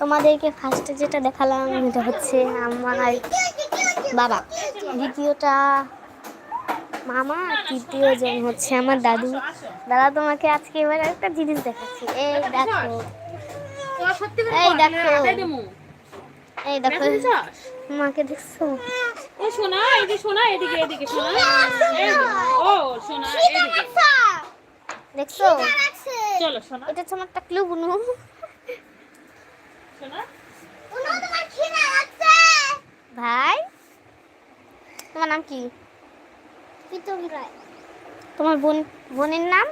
তোমাদেরকে ফার্স্টে যেটা দেখালাম এটা হচ্ছে আমার বাবা। দ্বিতীয়টা মামা তৃতীয় জন হচ্ছে আমার দাদু। দাদা তোমাকে আজকে এবার একটা জিনিস দেখাচ্ছি। এই দেখো। এই দেখো। এই দেখো। মাকে দেখছ? ও সোনা এদিকে সোনা এদিকে এদিকে সোনা। ও সোনা এদিকে। দেখছ? চলো সোনা। এটা হচ্ছে আমার টাকলু বুনু। সোনা। ভাই তোমার নাম কি? তোমার বোন বোনের নাম?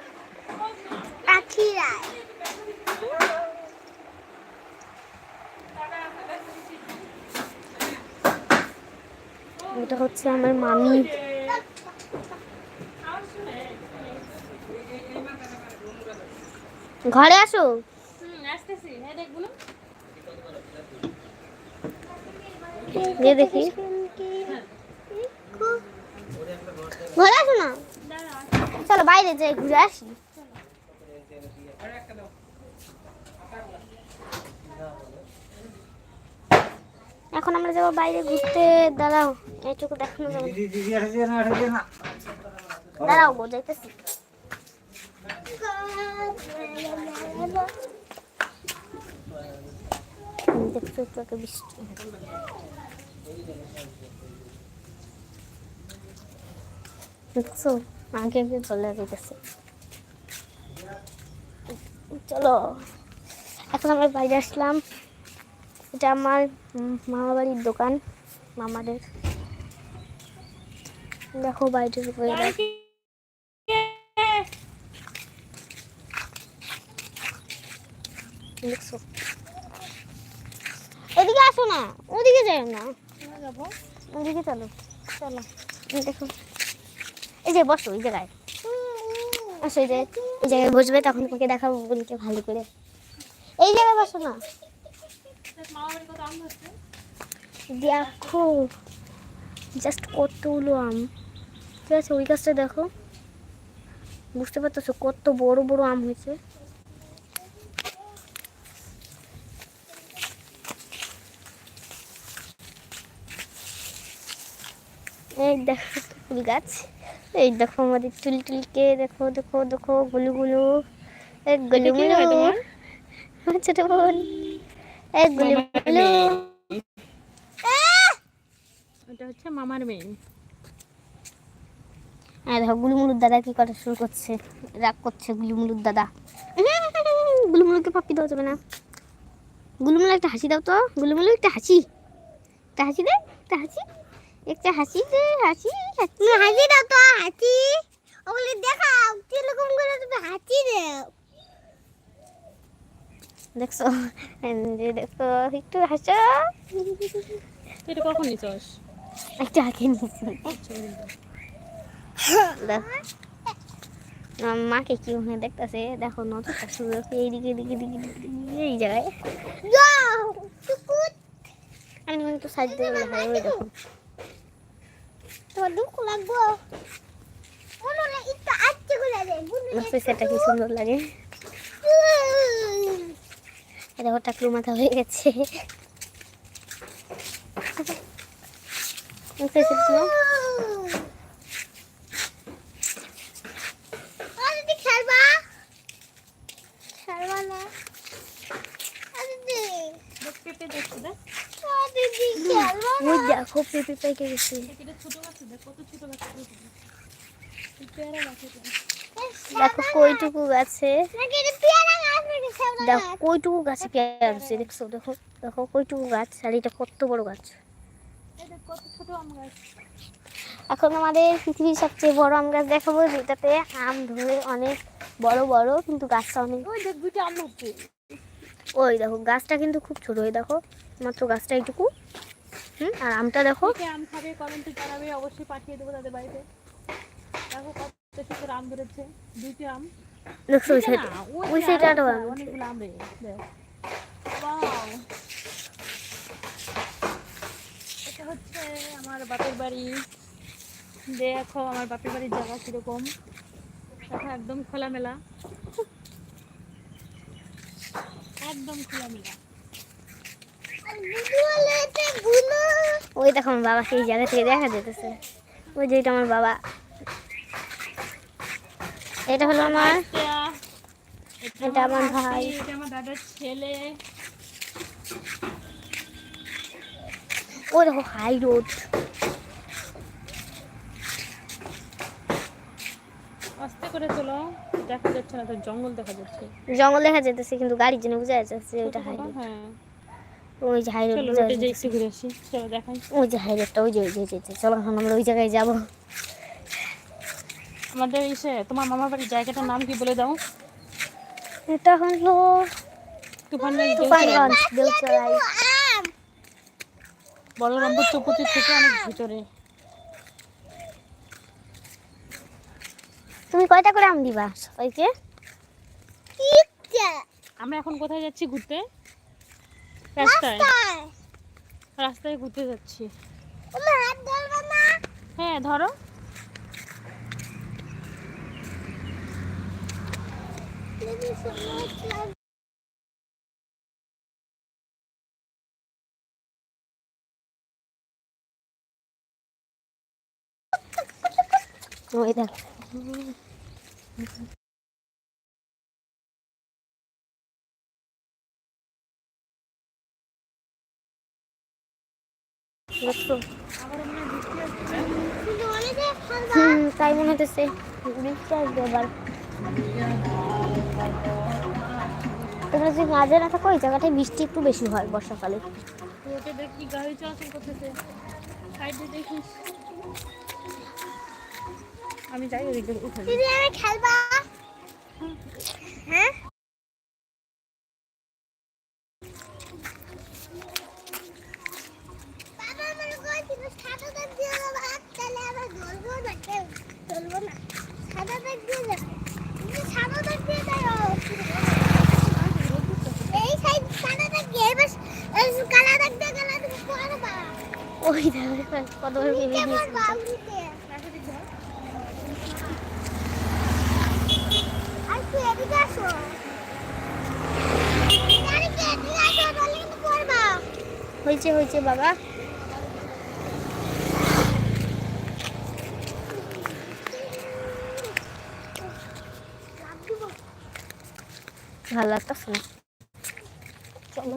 পাখি রায়। এটা হচ্ছে আমার মামি। ঘরে আসো। দেখি। ঘরে আসো না? চলো বাইরে যাই, ঘুরে আসি। এখন আমরা যাব বাইরে ঘুরতে। দাঁড়াও এইটুকু দেখানো যাবে। দাঁড়াও গো যাইতেছি দেখছ একটু আগে বৃষ্টি। দেখছ? আগে আগে চলে যেতেছে। চলো এখন আমরা বাইরে আসলাম। এটা আমার উম, মামা বাড়ির দোকান মামাদের। দেখো বাইরের উপরে দেখো। দেখছ? এদিকে আসো না ওদিকে যাই না। ওদিকে চলো চলো দেখো। এই যে বসো এই জায়গায়। আসো এই যে এই জায়গায় বসবে তখন তোমাকে দেখাবো বোনকে ভালো করে। এই জায়গায় বসো না। দেখো জাস্ট কতগুলো আম। ঠিক আছে ওই গাছটা দেখো। বুঝতে পারতেছো কত বড় বড় আম হয়েছে। এই দেখো ফুল গাছ। এই দেখো আমাদের চুল টুলকে দেখো দেখো দেখো গুলু গুলু এই গুলু ছোট বোন। এই গুলু গুলু এটা হচ্ছে মামার মেয়ে। আর দেখো গুলুমুলুর দাদা কি করা শুরু করছে? রাগ করছে গুলুমুলুর দাদা। গুলুমুলুকে পাপ্পি দেওয়া যাবে না। গুলুমুলু একটা হাসি দাও তো। গুলুমুলু একটা হাসি। একটা হাসি দে একটা হাসি। একটা হাসি দে হাসি হাসি। হাসি দাও তো হাসি। ওগুলি দেখাও। কীরকম করে তুমি হাসি দাও। দেখছ? এই যে দেখো একটু হাসো। এটা কখন নিছস? একটু আগে নিয়েছি। মাকে কি মনে দেখতেছে? দেখো নজরটা শুরু এইদিকে এদিকে এদিকে এদিকে, এই জায়গায়। আমি মনে একটু সাইড দিয়ে হয় ওই দেখো। তোমার দুঃখ লাগবো? সেটা কি সুন্দর লাগে। দেখো টাকলু মাথা হয়ে গেছে। বুঝতে পেরেছ? খেলবা? খেলবা না। পেঁপে দেখছি দেখ পেঁপে গেছে। ছোট দেখ কত ছোট এটা দেখো কইটুকু গাছে। দেখো কইটুকু গাছে পেয়ারা হচ্ছে দেখছ? দেখো দেখো কইটুকু গাছ আর এটা কত বড় গাছ। এখন আমাদের পৃথিবীর সবচেয়ে বড় আম গাছ দেখাবো যেটাতে আম ধরে অনেক বড় বড় কিন্তু গাছটা অনেক ওই দেখ গাছটা কিন্তু খুব ছোট ওই দেখো মাত্র গাছটা এইটুকু। হুম আর আমটা দেখো। আম খাবে কমেন্টে জানাবে অবশ্যই পাঠিয়ে দেবো তাদের বাড়িতে। দেখো সুন্দর আম ধরেছে দুইটা আম। দেখছ ওই সাইড। ওই ওই আরও আরও আম অনেকগুলো আম রে দেখ। Wow! এটা হচ্ছে আমার বাপের বাড়ি। দেখো আমার বাপের বাড়ির জায়গা কীরকম? একদম খোলামেলা। একদম খোলামেলা। ওই দেখো আমার বাবা সেই জায়গা থেকে দেখা যেতেছে। ওই যে এটা আমার বাবা। এটা হলো আমার এটা এটা আমার ভাই। এটা আমার দাদার ছেলে। ও দেখো হাই রোড আস্তে করে চলো দেখা যাচ্ছে না তো জঙ্গল দেখা যাচ্ছে। জঙ্গল দেখা যেতেছে কিন্তু গাড়ির জন্য বোঝা যাচ্ছে ওইটা হাই রোড হ্যাঁ। ওই যে হাই রোড চলো বোঝা যাচ্ছে ঘুরে আসি চলো দেখাই। ওই যে হাই রোডটা ওই যে ওই ওই যে, ওই যে। চলো এখন আমরা ওই জায়গায় যাব। আমাদের ইসে তোমার মামার বাড়ির জায়গাটার নাম কি বলে দাও? এটা হলো তুফানগঞ্জ তুফানগঞ্জ দেউচড়াই বলরামপুর চৌপতির থেকে অনেক ভিতরে। তুমি কয়টা করে আম দিবা সবাইকে? আমরা এখন কোথায় যাচ্ছি ঘুরতে? রাস্তায়। রাস্তায়। ঘুরতে যাচ্ছি। হ্যাঁ ধরো। ওই দেখ দেখছ? হুম তাই মনে হতেছে বৃষ্টি আসবে এবার তোমরা যে মাঝে না থাকো ওই জায়গাটায় বৃষ্টি একটু বেশি হয় বর্ষাকালে। রোডে দেখি গাড়ি চলাচল করতেছে? সাইডে দেখিস আমি যাই ওদিকে উঠে যাই। খেলবা। হ্যাঁ? কত বেবি হয়েছে হয়েছে বাবা। ভালো লাগতেছে না। চলো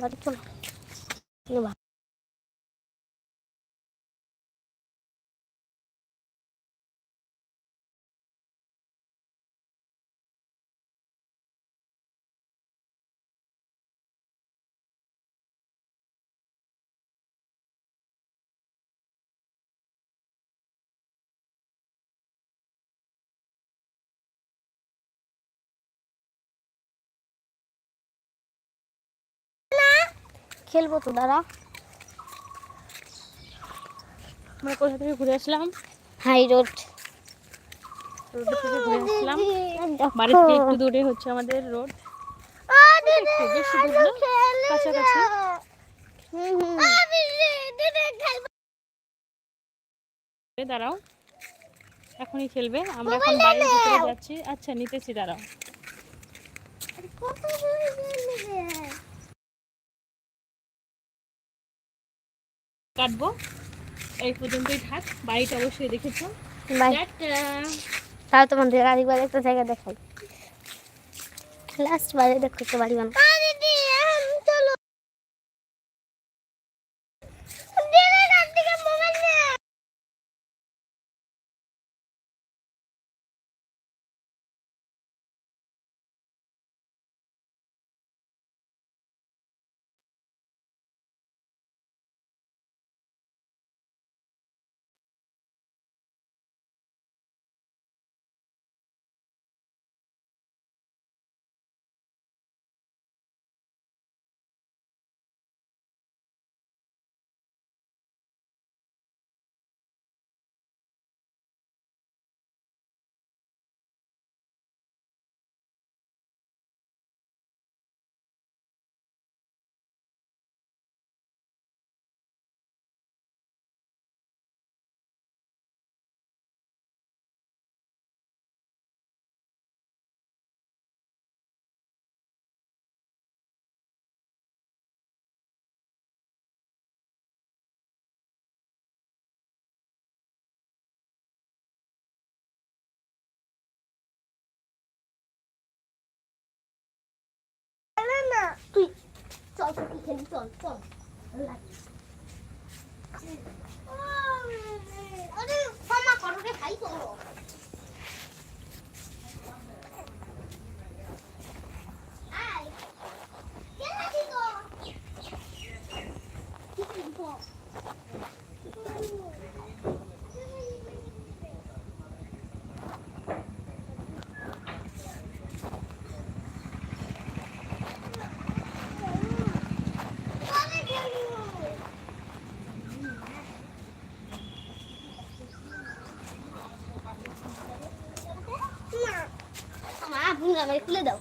বাড়ি চলো। খেলব তো দাঁড়া। আমরা কোথা থেকে ঘুরে আসলাম? High road. রোড থেকে ঘুরে আসলাম। বাড়ি থেকে একটু দূরে হচ্ছে আমাদের রোড। কাছাকাছি। দাঁড়াও। এখনই খেলবে। আমরা এখন বাড়ির ভিতরে যাচ্ছি। আচ্ছা নিতেছি দাঁড়াও। কাটবো। এই পর্যন্তই থাক বাড়িটা অবশ্যই দেখেছ। তাহলে তাও তোমাদের আরেকবার একটা জায়গা দেখাই। লাস্ট বারে দেখো তো বাড়ি বানাও তুই চল তুই খেলি চল চল আরে ক্ষমা করো রে ভাই করো আয় কেন দিগো আপনি খুলে দাও।